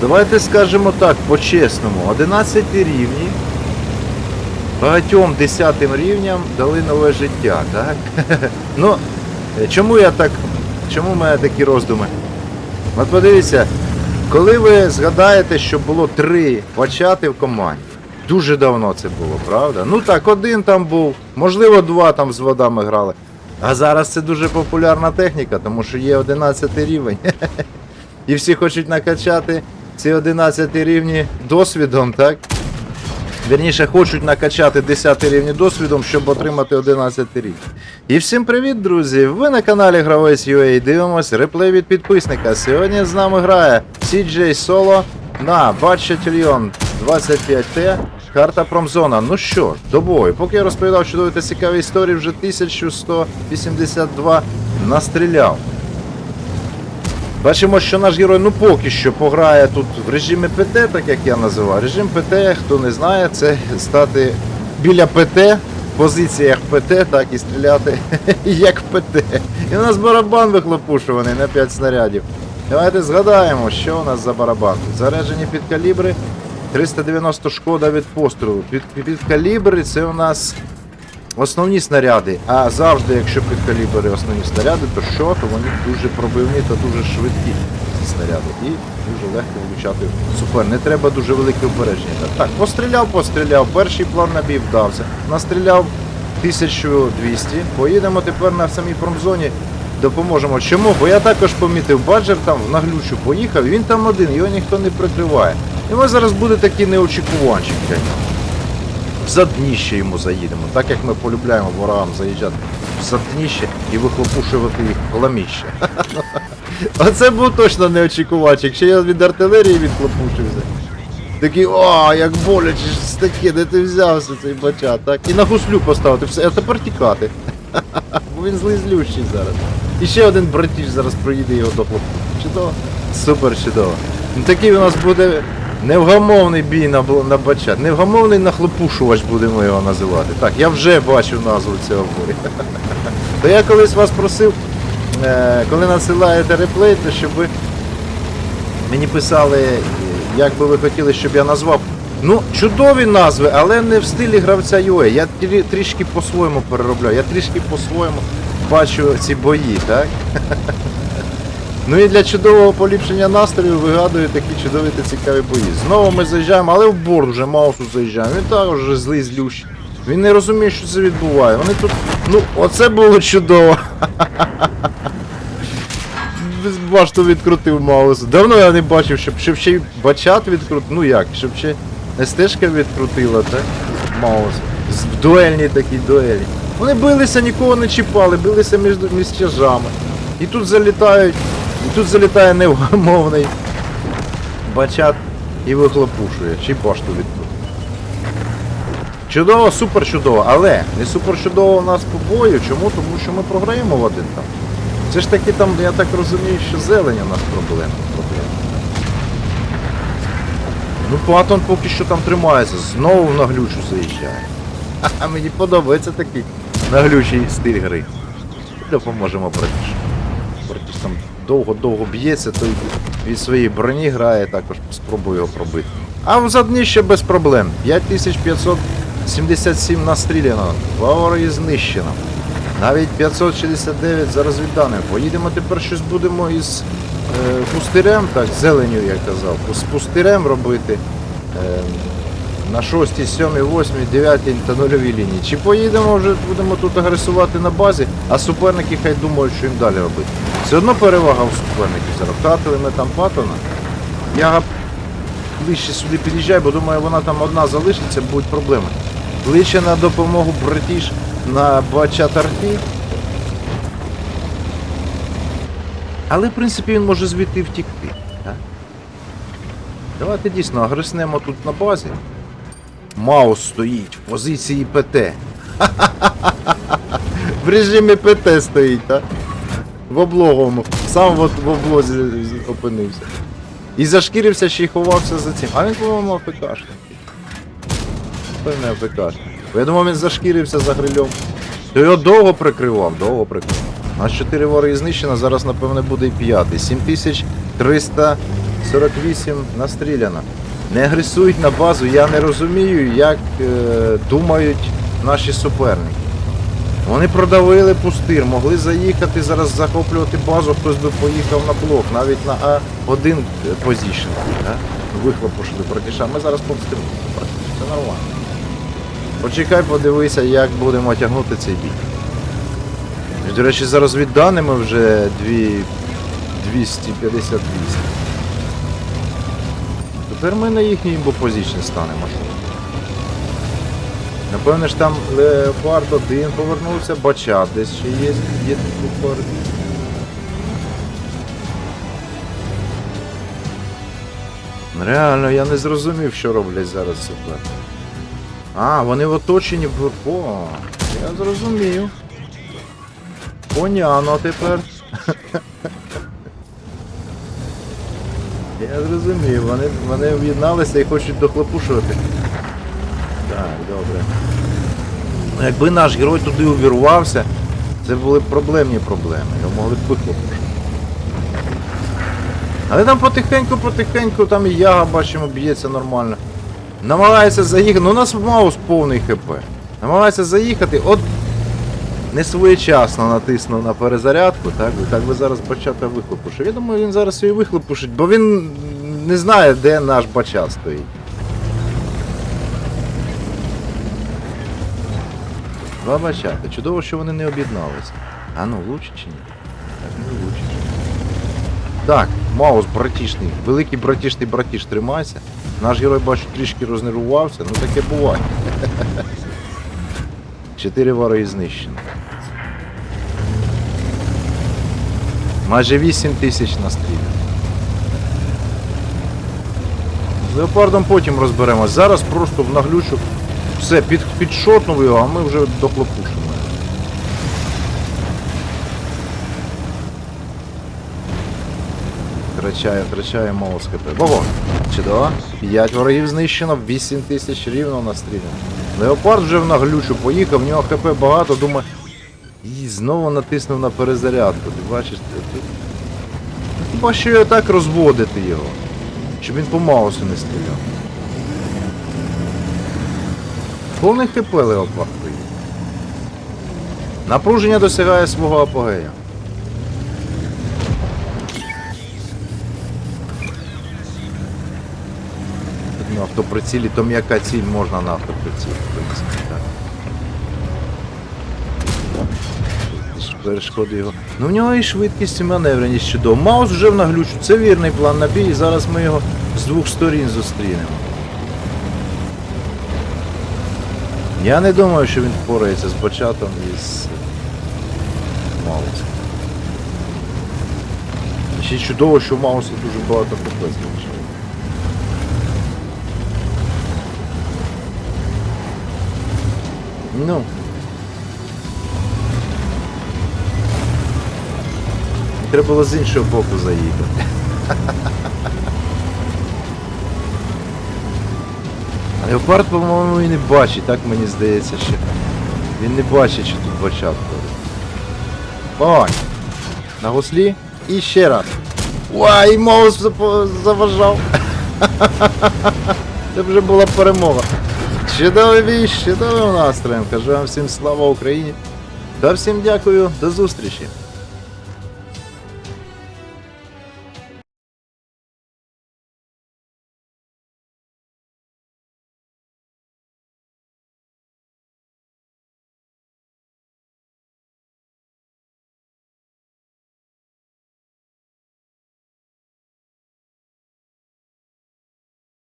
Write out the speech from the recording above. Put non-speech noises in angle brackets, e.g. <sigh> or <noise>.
Давайте скажемо так, по-чесному, 11 рівні багатьом десятим рівням дали нове життя, так? <laughs> ну, е, чому я так. Чому в мене такі роздуми? От подивіться, коли ви згадаєте, що було три бачати в команді, дуже давно це було, правда? Ну так, один там був, можливо, два там з водами грали. А зараз це дуже популярна техніка, тому що є 11 рівень. <laughs> І всі хочуть накачати ці 11 рівні досвідом, так? Вірніше, хочуть накачати 10 рівні досвідом, щоб отримати 11 рівень. І всім привіт, друзі! Ви на каналі Гравець UA дивимось реплей від підписника. Сьогодні з нами грає CJ Solo на Батчетільйон 25T. Карта Промзона. Ну що до бою. Поки я розповідав чудові та цікаві історії, вже 1182 настріляв. Бачимо, що наш герой ну поки що пограє тут в режимі ПТ, так як я називаю. Режим ПТ, хто не знає, це стати біля ПТ, в позиціях ПТ, так і стріляти <laughs> як ПТ. І у нас барабан вихлопушуваний на 5 снарядів. Давайте згадаємо, що у нас за барабан. Заряджені під калібри, 390 шкода від пострілу. Під, під калібри це у нас Основні снаряди, а завжди, якщо під калібри основні снаряди, то що? То вони дуже пробивні та дуже швидкі ці снаряди. І дуже легко влучати супер. Не треба дуже велике обереження. Так, постріляв, постріляв. Перший план набій вдався. Настріляв 1200. Поїдемо тепер на самій промзоні. Допоможемо. Чому? Бо я також помітив, баджер там в наглючу поїхав, він там один, його ніхто не прикриває. І ми зараз буде такий неочікуванчик для нього в задніще йому заїдемо, так як ми полюбляємо ворогам заїжджати в задніще і вихлопушувати їх хламіще. <laughs> Оце був точно неочікувач, якщо я від артилерії відхлопушився. Такий, о, як боляче ж таке, де ти взявся цей бачат, так? І на гуслю поставити все, а тепер тікати. <laughs> Бо він злий злющий зараз. І ще один братіж зараз проїде його до хлопця. Чудово? Супер чудово. Ну, Такий у нас буде невгамовний бій на, на бачат. Невгамовний нахлопушувач будемо його називати. Так, я вже бачив назву цього бурі. <laughs> То я колись вас просив, е, коли надсилаєте реплей, то щоб ви мені писали, е, як би ви хотіли, щоб я назвав. Ну, чудові назви, але не в стилі гравця UA. Я трішки по-своєму переробляю, я трішки по-своєму бачу ці бої, так? <laughs> Ну і для чудового поліпшення настрою вигадую такі чудові та цікаві бої. Знову ми заїжджаємо, але в борт вже маусу заїжджаємо. Він також вже злий злющий. Він не розуміє, що це відбуває. Вони тут. Ну, оце було чудово. <laughs> Башту відкрутив маус. Давно я не бачив, щоб, щоб ще й бачат відкрутив. Ну як, щоб ще СТшка відкрутила, так? Маус. В дуельній такій дуелі. Вони билися, нікого не чіпали, билися між, між тяжами. І тут залітають, і тут залітає невгамовний бачат і вихлопушує, чи башту відкрутив. Чудово, супер чудово, але не супер чудово у нас по бою. Чому? Тому що ми програємо в один там. Це ж таки там, я так розумію, що зелень у нас проблема. Ну, Патон поки що там тримається, знову в наглючу заїжджає. <laughs> А мені подобається такий наглючий стиль гри. Допоможемо братіш. Братіш там довго-довго б'ється, той від своєї броні грає, також спробую його пробити. А в задні ще без проблем. 5577 настріляно, два знищено. Навіть 569 за розвідданими. Поїдемо тепер щось будемо із е, пустирем, так, зеленю, я казав, з пустирем робити. Е, на 6, 7, 8, 9 та нульовій лінії. Чи поїдемо вже будемо тут агресувати на базі, а суперники хай думають, що їм далі робити. Все одно перевага у суперників зараз. Втратили ми там патона. Я ближче сюди під'їжджаю, бо думаю, вона там одна залишиться, будуть проблеми. Ближче на допомогу братіш на бачат арті. Але, в принципі, він може звідти втікти. Так? Давайте дійсно агреснемо тут на базі. Маус стоїть в позиції ПТ. <laughs> В режимі ПТ стоїть, так? В облоговому. Сам от в облозі опинився. І зашкірився, ще й ховався за цим. А він, по-моєму, АФКшний. Певне АФКшний. Бо Я думав, він зашкірився за грильом. То його довго прикривав, довго прикривав. У нас 4 вороги знищено, зараз, напевне, буде і п'ятий. 348 настріляно. Не агресують на базу, я не розумію, як е, думають наші суперники. Вони продавили пустир, могли заїхати, зараз захоплювати базу, хтось би поїхав на блок, навіть на А1 позішн. Да? Вихлопушили братіша. Ми зараз повстимо. Це нормально. Почекай, подивися, як будемо тягнути цей бій. До речі, за розвідданими вже дві... 258. Тепер ми на їхній імбопозиції станемо. Напевне ж там Леопард 1 повернувся, Бачат десь ще є, є Леопард. Реально, я не зрозумів, що роблять зараз супер. А, вони в оточенні в. О, я зрозумів. Поняно тепер. <laughs> Я зрозумів, вони, вони об'єдналися і хочуть дохлопушувати. Так, добре. Якби наш герой туди увірвався, це були б проблемні проблеми. Його могли б вихлопушити. Але там потихеньку-потихеньку, там і яга бачимо, б'ється нормально. Намагається заїхати. Ну у нас маус повний хп. Намагається заїхати, от не своєчасно натиснув на перезарядку, так, так би зараз бачата вихлопушив. Я думаю, він зараз її вихлопушить, бо він не знає, де наш бачат стоїть. Два бачата. Чудово, що вони не об'єдналися. А ну, лучше чи ні? Так, не лучше. Так, Маус братішний, великий братішний братіш, тримайся. Наш герой, бачу, трішки рознервувався, ну таке буває. <laughs> Чотири вороги знищено. Майже 8 тисяч настрілів. З леопардом потім розберемось. Зараз просто в наглючу все, під, підшотнув його, а ми вже дохлопушимо. Втрачає, втрачає молос КП. Вогонь. Чудово. 5 ворогів знищено, 8 тисяч рівно настріляно. Леопард вже в наглючу поїхав, в нього ХП багато, думаю. Знову натиснув на перезарядку. Ти бачиш, хіба що його так розводити його. Щоб він по маусу не стріляв. Повний ХП Леопард приїхав. Напруження досягає свого апогея. На автоприцілі, то м'яка ціль можна на автоприцілі, в принципі, Перешкоди його. Ну в нього і швидкість і маневреність чудово. Маус вже в наглючу. Це вірний план на бій, зараз ми його з двох сторін зустрінемо. Я не думаю, що він впорається з бачатом і з Маусом. Ще чудово, що Мауса дуже багато ХП. Ну. Треба було з іншого боку заїхати. Леопард, по-моєму, і не бачить, так мені здається, що. Він не бачить, що тут бачат ходить. Вогонь! На гуслі і ще раз. Уай, маус заважав. <laughs> Це вже була перемога. Чудовий бій, чудовим настроєм. Кажу вам всім слава Україні. Та всім дякую, до зустрічі.